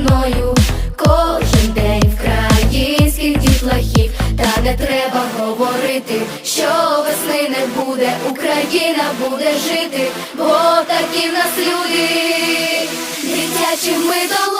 мною кожен день вкраїнських дітлахів, та не треба говорити, що весни не буде, Україна буде жити, бо такі в нас люди, дитячі ми долу.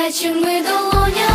гарячими долонями.